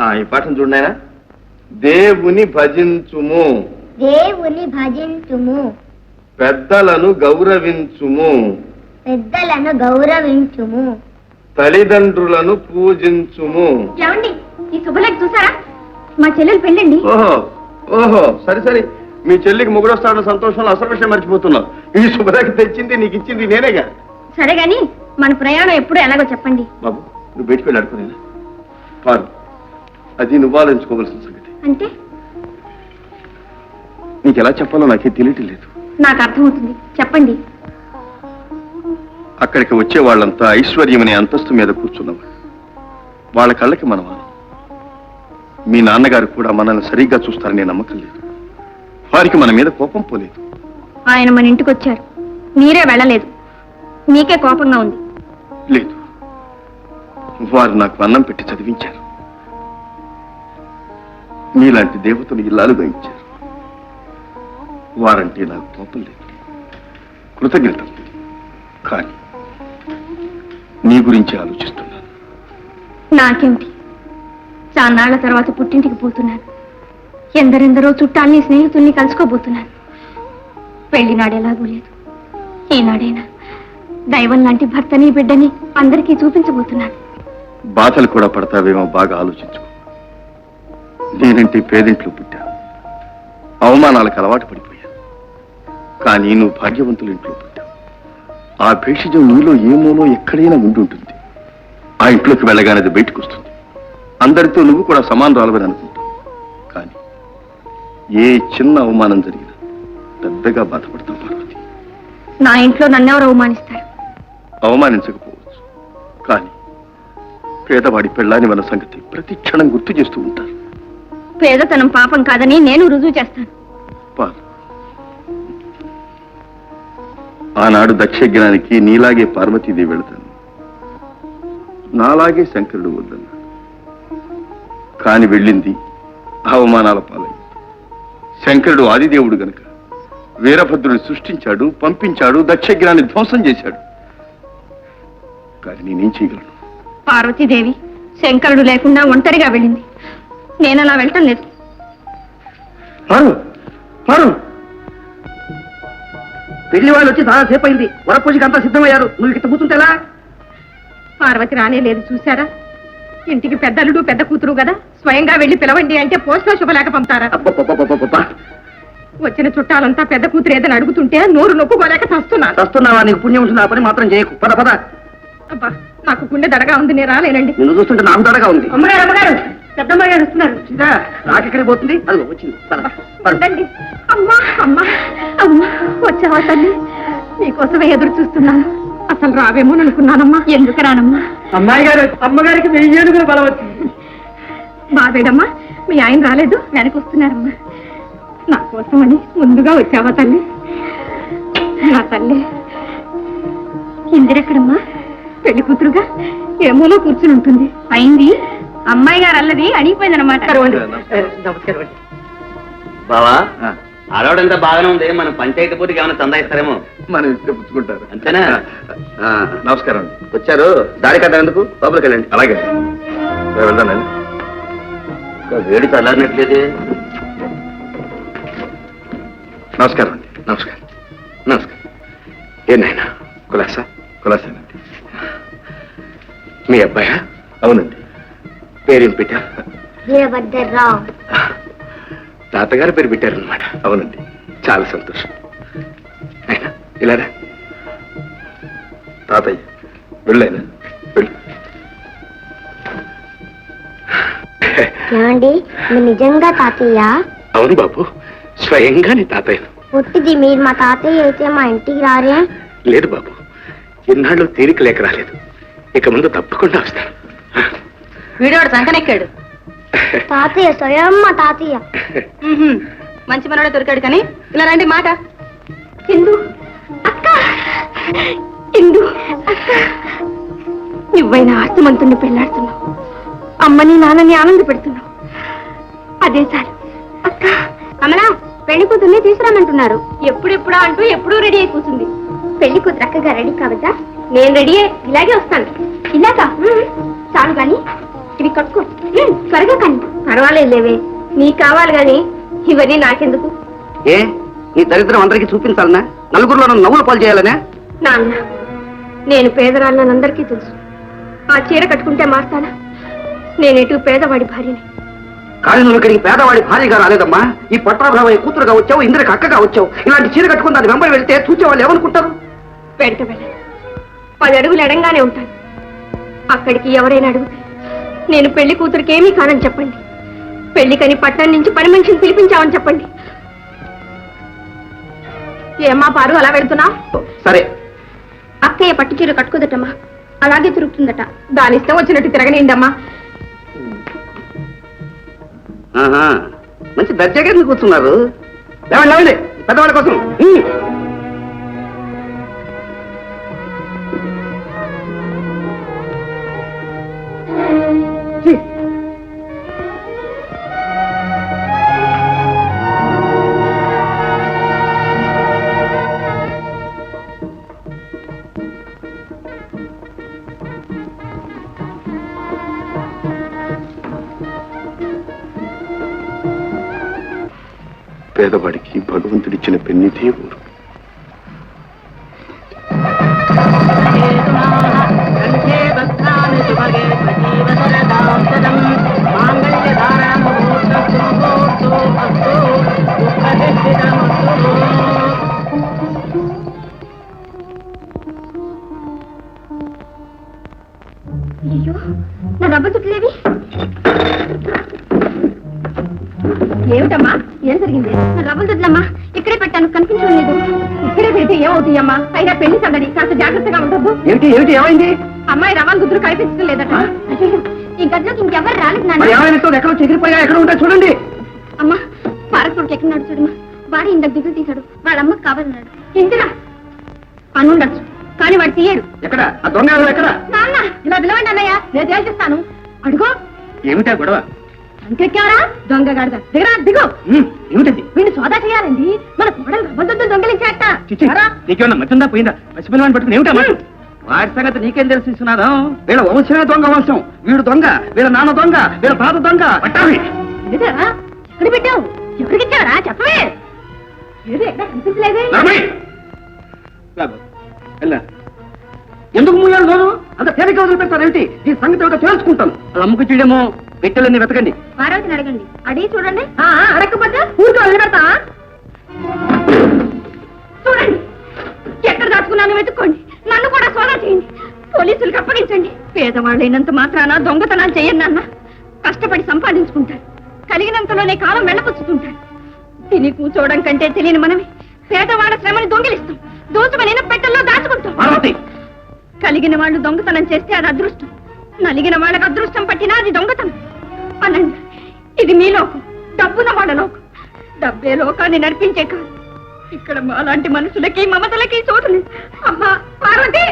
ఈ పాఠం చూడనాయనా దేవుని భజించుము. దేవుని భజించుము. పెద్దలను గౌరవించుము. పెద్దలను గౌరవించుము. తల్లిదండ్రులను పూజించుము. ఏమండి ఈ శుభలేఖ చూసారా? మా చెల్లెలు పెళ్ళండి. ఓహో ఓహో సరే సరే. మీ చెల్లికి ముగ్గురొస్తాడన్న సంతోషంలో అసలు విషయం మర్చిపోతున్నావు. ఈ శుభరేఖ తెచ్చింది నీకు ఇచ్చింది నేనేగా? సరే గాని మన ప్రయాణం ఎప్పుడు ఎలాగో చెప్పండి. బాబు నువ్వు బయటికి వెళ్ళి అడుకునేనా పారు. అది నువ్వు ఆలోచించుకోవాల్సిన సంగతి. అంటే? నీకు ఎలా చెప్పాలో నాకే తెలియటం లేదు. నాకు అర్థమవుతుంది. చెప్పండి. అక్కడికి వచ్చే వాళ్ళంతా ఐశ్వర్యం అనే అంతస్తు మీద కూర్చున్నవాళ్ళు. వాళ్ళ కళ్ళకి మనమా మీ నాన్నగారు కూడా మనల్ని సరిగ్గా చూస్తారనే నమ్మకం లేదు. వారికి మన మీద కోపం పోలేదు. ఆయన మన ఇంటికి వచ్చారు మీరే వెళ్ళలేదు. మీకే కోపంగా ఉంది. లేదు. వారు నాకు అన్నం పెట్టి చదివించారు. మీలాంటి దేవతను ఇల్లాలుగా ఇచ్చారు. వారంటే నాకు కోపం లేదు. కృతజ్ఞత కానీ నీ గురించి ఆలోచిస్తున్నాను. నాకేమిటి చాన్నాళ్ళ తర్వాత పుట్టింటికి పోతున్నాను. ఎందరెందరో చుట్టాల్ని స్నేహితుల్ని కలుసుకోబోతున్నాను. పెళ్ళినాడు ఎలాగూ లేదు. ఈనాడైనా దైవం లాంటి భర్తని బిడ్డని అందరికీ చూపించబోతున్నాను. బాధలు కూడా పడతావేమో బాగా ఆలోచించుకో. నేనంటే పేదింట్లో పుట్టా. అవమానాలకు అలవాటు పడిపోయా. కానీ నువ్వు భాగ్యవంతుల ఇంట్లో పుట్టావు ఆ భేషజం నీలో ఏమోనో ఎక్కడైనా ఉండి ఉంటుంది ఆ ఇంట్లోకి వెళ్ళగానే అది బయటకు వస్తుంది అందరితో నువ్వు కూడా సమానరాలవని అనుకుంటావు కానీ ఏ చిన్న అవమానం జరిగినా పెద్దగా బాధపడతావు పార్వతి. నా ఇంట్లో నన్నెవరు అవమానిస్తారు? అవమానించకపోవచ్చు. కానీ పేదవాడి పెళ్ళాని మన సంగతి ప్రతి క్షణం గుర్తు చేస్తూ ఉంటారు. పేదతనం పాపం కాదని నేను రుజువు చేస్తాను. పాలు ఆనాడు దక్షజ్ఞానికి నీలాగే పార్వతీదేవి వెళతాను నాలాగే శంకరుడు వద్దన్నాడు. కాని వెళ్ళింది అవమానాల పాలైంది శంకరుడు ఆదిదేవుడు గనుక వీరభద్రుడు సృష్టించాడు పంపించాడు దక్షజ్ఞాన్ని ధ్వంసం చేశాడు. కానీ నేనేం చేయగలను? పార్వతీదేవి శంకరుడు లేకుండా ఒంటరిగా వెళ్ళింది. నేను అలా వెళ్ళటం లేదు. పెళ్ళి వాళ్ళు వచ్చి చాలా సేపు అయింది వరపూజకి అంతా సిద్ధమయ్యారు. నువ్వు ఇక్కడ కూర్చుంటేలా? పార్వతి రానే లేదు చూసారా ఇంటికి పెద్దలుడు పెద్ద కూతురు కదా. స్వయంగా వెళ్ళి పిలవండి అంటే పోస్ట్లో శుభలేఖ పంపుతారా. వచ్చిన చుట్టాలంతా పెద్ద కూతురు ఏదని అడుగుతుంటే నోరు నొప్పుకోలేక చస్తున్నాను. చస్తున్నావా? నీకు పుణ్యం ఉంటుంది ఆ పని మాత్రం చేయకు. పద పద. అబ్బా నాకు గుండె దడగా ఉంది నేను రాలేనండి. నిన్ను చూస్తుంటే నాకు దడగా ఉంది. అమ్మగారు అమ్మగారు. పెద్దమ్మ గారు వస్తున్నారు. వచ్చిందా? నాకెక్కడికి పోతుంది? అది వచ్చింది. ఉండండి. అమ్మా అమ్మా అమ్మా వచ్చావా తల్లి? నీకోసమే ఎదురు చూస్తున్నాను. అసలు రావేమో అనుకున్నానమ్మా ఎందుకు రానమ్మా? అమ్మాయి గారు అమ్మగారికి వెయ్యి ఏనుగుల బలం వచ్చింది. బాబేడమ్మా మీ ఆయన రాలేదు. వెనక వస్తున్నారమ్మా. నా కోసమని ముందుగా వచ్చావా తల్లి? నా తల్లి ఇందిరెక్కడమ్మా? పెళ్ళి కూతురుగా ఏమోలో కూర్చుని ఉంటుంది. అయింది? అమ్మాయి గారు అల్లది అడిగిపోయిందనమాట బావా ఆడవాడంతా బాగానే ఉంది. మన పంచాయతీ పూర్తికి ఏమైనా చందా ఇస్తారేమో? మనం ఇస్తే పుచ్చుకుంటారు. అంతేనా? ఆ, నమస్కారం అండి. వచ్చారు. దారి కదా ఎందుకు? లోపలికి వెళ్ళండి. అలాగే. వెళ్దానండి వేడి చల్లారినట్లేదు. నమస్కారం అండి. నమస్కారం. నమస్కారం. ఏనాయనా కులాసా? కులాసానండి మీ అబ్బాయా? అవునండి. పేరేం పెట్టారు వీరభద్రరావు తాతగారు పేరు పెట్టారనమాట అవునండి. చాలా సంతోషం. అయినా ఇలారా? తాతయ్య వెళ్ళాను? వెళ్ళు. ఏమండి? మీరు నిజంగా తాతయ్య? అవును బాబు. స్వయంగా నీ తాతయ్యను. పుట్టిది మీరు మా తాతయ్య అయితే మా ఇంటికి రారే? లేదు బాబు. ఇన్నాళ్ళు తీరిక లేక రాలేదు. ఇక ముందు తప్పకుండా వస్తాను. వీడోడు సంకనెక్కాడు. తాతయ్య స్వయం మా తాతయ్య మంచి మనోడే దొరికాడు కానీ ఇలా రండి మాట ఇందు. అక్క. ఇందు. అక్క నువ్వైనా ఆస్తమంతుణ్ణి పెళ్ళాడుతున్నావు. అమ్మని నాన్నని ఆనంద పెడుతున్నావు. అదే చాలు. అక్క. అమలా పెళ్ళి కూతుర్ని తీసుకురామంటున్నారు. ఎప్పుడెప్పుడా అంటూ ఎప్పుడూ రెడీ అయి కూర్చుంది పెళ్ళి కూతురు అక్కగా రెడీ కావద్దా నేను రెడీ అయ్యి ఇలాగే వస్తాను. ఇలాగా? చాలు కానీ ఇవి కట్టుకో. త్వరగా కానీ పర్వాలేదు లేవే నీకు కావాలి గాని ఇవన్నీ నాకెందుకు? ఏ? నీ దరిద్రం అందరికీ చూపించాలనా? నలుగురిలో నవ్వులు పాలు చేయాలనే? నాన్న నేను పేదరాళ్ళని అందరికీ తెలుసు. ఆ చీర కట్టుకుంటే మారుతానా? నేను ఎటు పేదవాడి భార్యని. కానీ నువ్వు ఇక్కడికి పేదవాడి భార్యగా రాలేదమ్మా. ఈ పట్టాభావయ్య కూతురుగా వచ్చావు ఇంద్రకి అక్కగా వచ్చావు. ఇలాంటి చీర కట్టుకుని దాని వెంబడి వెళ్తే చూసే వాళ్ళు ఏమనుకుంటారు? వెంట వెళ్ళను పది అడుగులు ఎడంగానే ఉంటాను. అక్కడికి ఎవరైనా అడిగితే నేను పెళ్ళి కూతురికి ఏమీ కానని చెప్పండి. పెళ్ళికని పట్టణం నుంచి పని మనిషిని పిలిపించామని చెప్పండి. ఏమ్మా పారు అలా వెళ్తున్నావు సరే. అక్కయ్య పట్టు చీర కట్టుకోదటమ్మా. అలాగే తిరుగుతుందట. దాని ఇష్టం వచ్చినట్టు తిరగనిండమ్మా ఆహా, మంచి దర్జాగా కూర్చున్నారు. లేవండి లేవండి. పెద్దవాళ్ళ కోసం. పేదవాడికి భగవంతుడిచ్చిన పెన్నిదే ఊరు పెడితే ఏమవుతాయమ్మా అయినా పెళ్ళి సందడి కాస్త జాగ్రత్తగా ఉండదు ఏమిటి ఏమిటి ఏమైంది? అమ్మాయి రవ్వలు గుద్దురు కనిపించడం లేదట. ఈ గదిలోకి ఇంకెవ్వరు రాలేదు నాన్న. ఏమైనా ఎక్కడో చెగిరిపోయా? ఎక్కడ ఉంటా చూడండి. అమ్మా పారకుడికి ఎక్కడున్నాడు చూడమ్మా. వాడు ఇందాక దిగులు తీశాడు. వాళ్ళ అమ్మకి కావాలన్నాడు. ఇందిరా. అనుండొచ్చు కానీ వాడు తీయడు. ఎక్కడ? ఆ దొంగ ఎవరు ఎక్కడ? నాన్న ఇలా పిలవండి అన్నయ్య. నేను తేల్చేస్తాను. అడుగో. ఏమిటా గొడవ? ఇంకెక్కారా దొంగ గాడిద. దిగరా దిగు. ఏమిటది? వీడిని సోదా చేయాలండి. మన కోడలు రవ్వలతో దొంగలించాట. నీకేమన్నా పోయిందా? పసిపిల్లవాడిని పట్టుకుని ఏమిటా మాట వాడి సంగతి నీకేం తెలిసిస్తున్నారా వీళ్ళ వంశమే దొంగ వంశం. వీడు దొంగ వీళ్ళ నాన్న దొంగ వీళ్ళ తాత దొంగ. పట్టాలి ఎక్కడ పెట్టావు ఎవరికి ఇచ్చావరా చెప్పవే ఎందుకు మూయాలి నోరు? అంత తేలిక వదిలిపెడతారేంటి ఈ సంగతి ఏమిటో తెలుసుకుంటాను అది అమ్ముకు చేయడమో పెట్టెలన్నీ వెతకండి. పార్వతిని అడగండి. అడిగి చూడండి. ఆ, ఆ, అడగకపోతే ఊరికే వదిలిపెడతా? చూడండి. ఎక్కడ దాచుకున్నాను వెతుక్కోండి. నన్ను కూడా సోదా చేయండి. పోలీసులకు అప్పగించండి. పేదవాళ్ళైనంత మాత్రాన దొంగతనాలు చెయ్యండి నాన్న. కష్టపడి సంపాదించుకుంటారు. కలిగినంతలోనే కాలం వెళ్ళపుచ్చుతుంటారు తిని కూర్చోవడం కంటే తెలియని మనమే. పేదవాళ్ళ శ్రమని దొంగిలిస్తాం. దోచుకొని పెట్టెల్లో దాచుకుంటాం. పార్వతి! కలిగిన వాళ్ళు దొంగతనం చేస్తే అది అదృష్టం. నలిగిన వాళ్ళకి అదృష్టం పట్టినా అది దొంగతనం. ఇది మీ లోకం. డబ్బున వాళ్ళ లోకం. డబ్బే లోకాన్ని నడిపించే కాదు. ఇక్కడ మాలాంటి మనుషులకి మమతలకి చోటులేదు అమ్మా పార్వతి!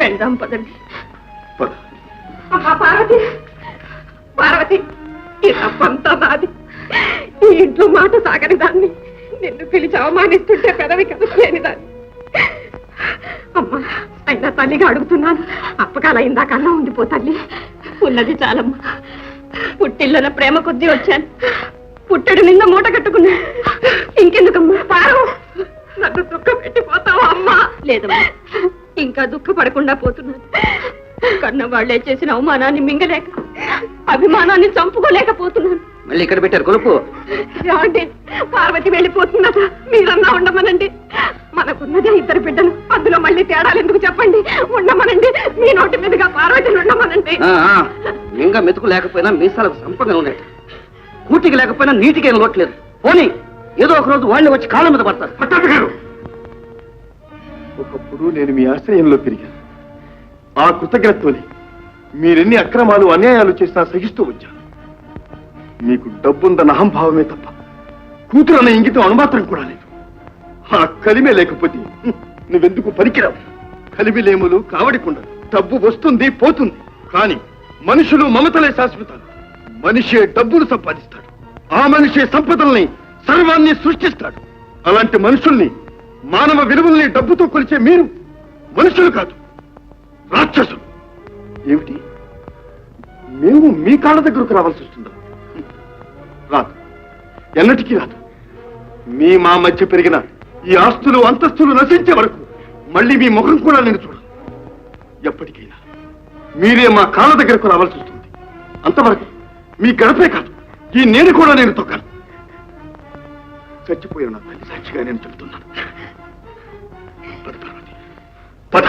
వెళ్దాం పదండి. పద. అమ్మా పార్వతి! పార్వతి ఈ తప్పంతా నాది. ఈ ఇంట్లో మాట సాగని దాన్ని నిన్ను పిలిచి అవమానిస్తుంటే పెదవి కదలేని దాన్ని. అమ్మా అయినా తల్లిగా అడుగుతున్నాను. అప్పకాల ఇందాకన్నా ఉండిపో తల్లి. ఉన్నది చాలమ్మా. పుట్టిల్లోన ప్రేమ కొద్దీ వచ్చాను. పుట్టడు నింద మూట కట్టుకున్నా. ఇంకెందుకమ్మా? పారు. నన్ను దుఃఖ పెట్టిపోతావా అమ్మా? లేదమ్మా. ఇంకా దుఃఖపడకుండా పోతున్నాను. కన్న వాళ్ళే చేసిన అవమానాన్ని మింగలేక అభిమానాన్ని చంపుకోలేకపోతున్నాను. మళ్ళీ ఇక్కడ పెట్టారు కొలుపు. ఏమండి పార్వతి వెళ్ళిపోతున్నదా? మీరన్నా ఉండమనండి. చెప్పండి ఉండమనండి. మీ నోటి మీదుగా పార్వతిని ఉండమనండి. మింగ మెతుకు లేకపోయినా మీసాలకు సంపంగా ఉన్నాయి కూటికి లేకపోయినా నీటికి ఏం లోట్లేదు పోనీ ఏదో ఒక రోజు వాళ్ళని వచ్చి కాళ్ళ మీద పడతారు. పట్టాభి గారు! ఒకప్పుడు నేను మీ ఆశ్రయంలో పెరిగాను. ఆ కృతజ్ఞతతోనే మీరెన్ని అక్రమాలు అన్యాయాలు చేసినా సహిస్తూ వచ్చాను. మీకు డబ్బుందన్న అహంభావమే తప్ప కూతురు అన్న ఇంగితం అణుమాత్రం కూడా లేదు. ఆ కలిమే లేకపోతే నువ్వెందుకు పనికిరావు? కలిమిలేములు కావడికుండదు డబ్బు వస్తుంది పోతుంది. కానీ మనుషులు మమతలే శాశ్వతాలు. మనిషే డబ్బులు సంపాదిస్తాడు. ఆ మనిషే సంపదల్ని సర్వాన్ని సృష్టిస్తాడు. అలాంటి మనుషుల్ని మానవ విలువల్ని డబ్బుతో కొలిచే మీరు మనుషులు కాదు రాక్షసులు. ఏమిటి? మేము మీ కాళ్ళ దగ్గరకు రావాల్సి వస్తుందా? రాదు. ఎన్నటికీ రాదు. మీ మా మధ్య పెరిగిన ఈ ఆస్తులు అంతస్తులు నశించే వరకు మళ్ళీ మీ ముఖం కూడా నేను చూడను ఎప్పటికైనా మీరే మా కాళ్ళ దగ్గరకు రావాల్సి వస్తుంది. అంతవరకు మీ గడపే కాదు ఈ నేను కూడా నేను తొక్కను. చచ్చిపోయిన తల్లి సాక్షిగా నేను చెబుతున్నాను. పద పద.